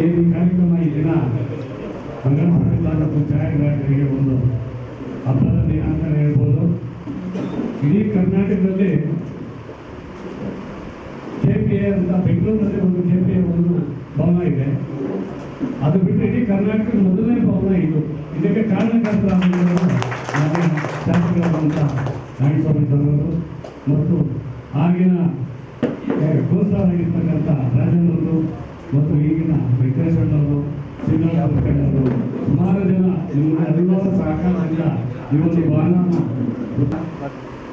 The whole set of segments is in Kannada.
ಈ ಕಾರ್ಯಕ್ರಮ ಈ ದಿನ ಅಂಗನವಾಡಿ ತಾಲೂಕು ಒಂದು ಹಬ್ಬದ ದಿನ ಅಂತಲೇ ಹೇಳ್ಬೋದು. ಇಡೀ ಕರ್ನಾಟಕದಲ್ಲಿ ಕೆ ಪಿ ಎ ಅಂತ ಬೆಂಗಳೂರಿನಲ್ಲಿ ಒಂದು ಕೆ ಪಿ ಎ ಒಂದು ಭವನ ಇದೆ. ಅದು ಬಿಟ್ಟು ಇಡೀ ಕರ್ನಾಟಕದ ಮೊದಲನೇ ಭವನ ಇದು. ಇದಕ್ಕೆ ಕಾರಣಕರ್ತರಾಗಿರುವುದು ನಮ್ಮ ಶಾಸಕರಾದಂಥ ನಾರಾಯಣಸ್ವಾಮಿ ತಂದವರು ಮತ್ತು ಆಗಿನ ಕೋಸ್ತಾರಾಗಿರ್ತಕ್ಕಂಥ ರಾಜನವರು ನಿಮ್ಮ ಎಲ್ಲರ ಸಹಕಾರದಿಂದ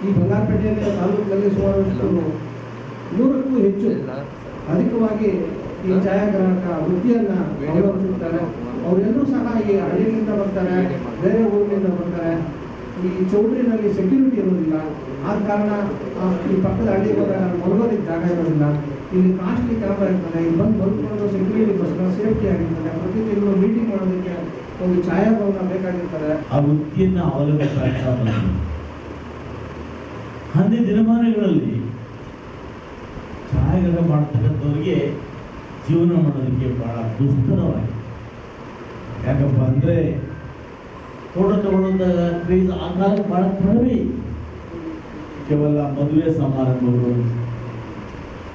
ಈ ಬಂಗಾರಪೇಟೆಯಲ್ಲಿ ತಾಲೂಕಿನಲ್ಲಿ ಸುಮಾರು ನೂರಕ್ಕೂ ಹೆಚ್ಚು ಅಧಿಕವಾಗಿ ಈ ಛಾಯಾಗ್ರಾಹಕ ವೃತ್ತಿಯನ್ನ ಅವಲಂಬಿಸಿರ್ತಾರೆ. ಅವರೆಲ್ಲರೂ ಸಹ ಈ ಹಳ್ಳಿಯಿಂದ ಬರ್ತಾರೆ, ಬೇರೆ ಊರಿನಿಂದ ಬರ್ತಾರೆ. ಈ ಚೌಟ್ರಿನಲ್ಲಿ ಸೆಕ್ಯೂರಿಟಿ ಇರೋದಿಲ್ಲ ಆದ ಕಾರಣ ಈ ಪಕ್ಕದ ಹಳ್ಳಿ ಹೋದಾಗ ಮಲಗೋದಕ್ಕೆ ಜಾಗ ಇರೋದಿಲ್ಲ ಇಲ್ಲಿ ಕಾಸ್ಟ್ಲಿ ಕ್ಯಾಮ್ರಾ ಇರ್ತದೆ. ಇಲ್ಲಿ ಬಂದು ಮಲ್ಕೊಂಡು ಸೆಕ್ಯೂರಿಟಿಗೋಸ್ಕರ ಸೇಫ್ಟಿ ಆಗಿರ್ತದೆ. ಪ್ರತಿ ತಿಂಗಳು ಮೀಟಿಂಗ್ ಮಾಡೋದಕ್ಕೆ ಒಂದು ಛಾಯಾಭವನ ಬೇಕಾಗಿರ್ತದೆ. ಆ ವೃತ್ತಿಯನ್ನು ಅವಲಂಬಿಸ ಹಂದಿ ದಿನಮಾನಗಳಲ್ಲಿ ಛಾಯಾಗ್ರಹ ಮಾಡ್ತಕ್ಕಂಥವ್ರಿಗೆ ಜೀವನ ಮಾಡೋದಕ್ಕೆ ಬಹಳ ದುಸ್ತರವಾಗಿದೆ. ಯಾಕಪ್ಪ ಅಂದರೆ ಫೋಟೋ ತಗೊಳ್ಳೋದ ಕ್ರೇಜ್ ಆ ಕಾಲಕ್ಕೆ ಬಹಳ ಕಡಿಮೆ. ಕೇವಲ ಮದುವೆ ಸಮಾರಂಭಗಳು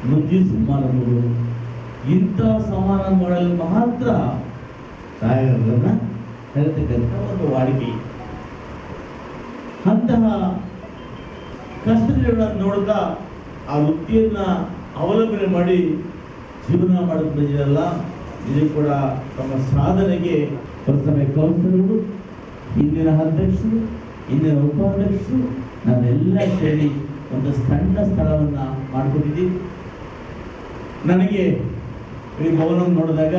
ಮುಂದಿನ ಸಮಾರಂಭಗಳು, ಇಂಥ ಸಮಾರಂಭಗಳಲ್ಲಿ ಮಾತ್ರ ಛಾಯಾಗ್ರಹಗಳನ್ನ ಹೇಳ್ತಕ್ಕಂಥ ಒಂದು ವಾಡಿಕೆ. ಅಂತಹ ಕಷ್ಟಗಳನ್ನು ನೋಡ್ತಾ ಆ ವೃತ್ತಿಯನ್ನ ಅವಲಂಬನೆ ಮಾಡಿ ಜೀವನ ಮಾಡೋದು ಇದು ಕೂಡ ತಮ್ಮ ಸಾಧನೆಗೆ ಪ್ರಥಮ ಕೌನ್ಸಿಲರು ಹಿಂದಿನ ಅಧ್ಯಕ್ಷರು, ಇಂದಿನ ಉಪಾಧ್ಯಕ್ಷರು, ನಾವೆಲ್ಲ ಸೇರಿ ಒಂದು ಸಣ್ಣ ಸ್ಥಳವನ್ನ ಮಾಡ್ಕೊಂಡಿದ್ದೀವಿ. ನನಗೆ ಈ ಭವನ ನೋಡಿದಾಗ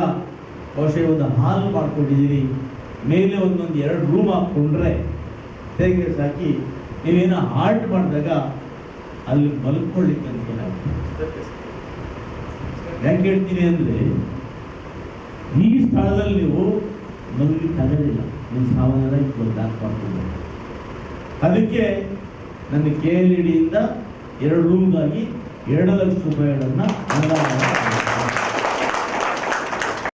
ಬಹುಶಃ ಒಂದು ಹಾಲ್ ಮಾಡ್ಕೊಂಡಿದ್ದೀರಿ. ಮೇಲೆ ಒಂದೊಂದು ಎರಡು ರೂಮ್ ಹಾಕ್ಕೊಂಡ್ರೆ ಹೇಗೆ ಸಾಕಿ, ನೀವೇನೋ ಆರ್ಟ್ ಮಾಡಿದಾಗ ಅಲ್ಲಿ ಮಲ್ಕೊಳ್ಳಿಕ್ಕೆ ಅನುಕೂಲ. ಯಾಕೆ ಹೇಳ್ತೀನಿ ಅಂದರೆ ಈ ಸ್ಥಳದಲ್ಲಿ ನೀವು ಮಲಗಿ ಆಗೋದಿಲ್ಲ ನೀವು ಇಟ್ಕೊಂಡು ಲಾಕ್ ಮಾಡ್ಕೊಂಡು. ಅದಕ್ಕೆ ನನ್ನ ಕೆ ಎಲ್ ಇ ಡಿಯಿಂದ ಎರಡು ರೂಮ್ಗಾಗಿ ಎರಡು ಲಕ್ಷ ರೂಪಾಯಿಗಳನ್ನು ಅನುದಾನ